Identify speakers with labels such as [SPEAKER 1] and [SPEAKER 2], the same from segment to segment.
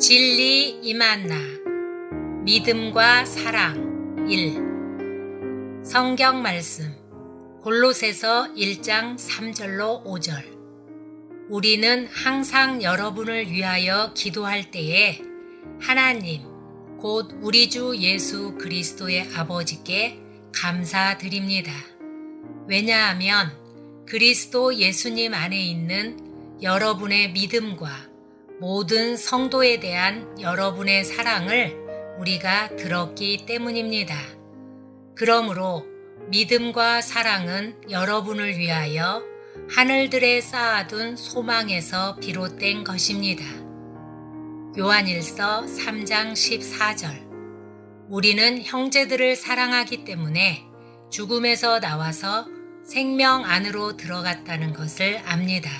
[SPEAKER 1] 진리 이만나. 믿음과 사랑 1 성경 말씀. 골로새서 1장 3절로 5절. 우리는 항상 여러분을 위하여 기도할 때에 하나님 곧 우리 주 예수 그리스도의 아버지께 감사드립니다. 왜냐하면 그리스도 예수님 안에 있는 여러분의 믿음과 모든 성도에 대한 여러분의 사랑을 우리가 들었기 때문입니다. 그러므로 믿음과 사랑은 여러분을 위하여 하늘들에 쌓아둔 소망에서 비롯된 것입니다. 요한일서 3장 14절 우리는 형제들을 사랑하기 때문에 죽음에서 나와서 생명 안으로 들어갔다는 것을 압니다.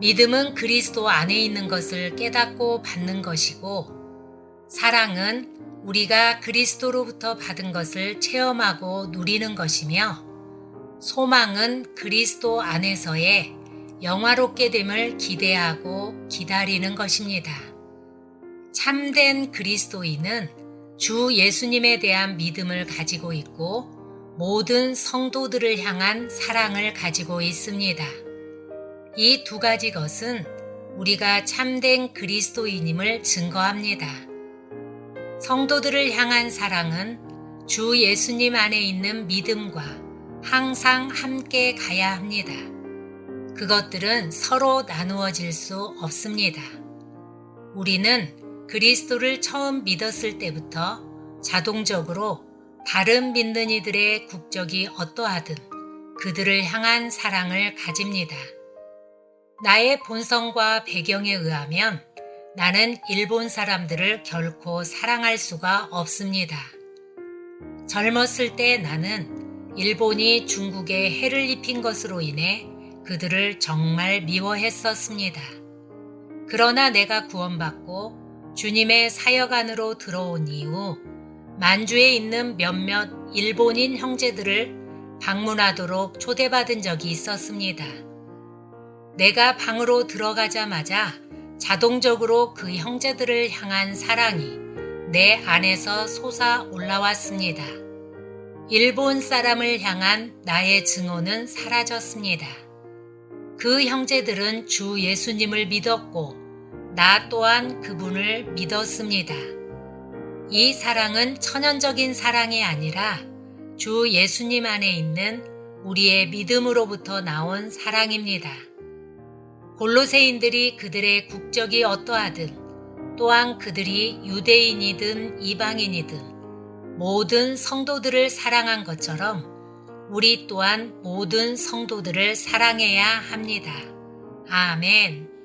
[SPEAKER 1] 믿음은 그리스도 안에 있는 것을 깨닫고 받는 것이고 사랑은 우리가 그리스도로부터 받은 것을 체험하고 누리는 것이며 소망은 그리스도 안에서의 영화롭게 됨을 기대하고 기다리는 것입니다. 참된 그리스도인은 주 예수님에 대한 믿음을 가지고 있고 모든 성도들을 향한 사랑을 가지고 있습니다. 이 두 가지 것은 우리가 참된 그리스도인임을 증거합니다. 성도들을 향한 사랑은 주 예수님 안에 있는 믿음과 항상 함께 가야 합니다. 그것들은 서로 나누어질 수 없습니다. 우리는 그리스도를 처음 믿었을 때부터 자동적으로 다른 믿는 이들의 국적이 어떠하든 그들을 향한 사랑을 가집니다. 나의 본성과 배경에 의하면 나는 일본 사람들을 결코 사랑할 수가 없습니다. 젊었을 때 나는 일본이 중국에 해를 입힌 것으로 인해 그들을 정말 미워했었습니다. 그러나 내가 구원받고 주님의 사역 안으로 들어온 이후 만주에 있는 몇몇 일본인 형제들을 방문하도록 초대받은 적이 있었습니다. 내가 방으로 들어가자마자 자동적으로 그 형제들을 향한 사랑이 내 안에서 솟아 올라왔습니다. 일본 사람을 향한 나의 증오는 사라졌습니다. 그 형제들은 주 예수님을 믿었고 나 또한 그분을 믿었습니다. 이 사랑은 천연적인 사랑이 아니라 주 예수님 안에 있는 우리의 믿음으로부터 나온 사랑입니다. 골로새인들이 그들의 국적이 어떠하든 또한 그들이 유대인이든 이방인이든 모든 성도들을 사랑한 것처럼 우리 또한 모든 성도들을 사랑해야 합니다. 아멘.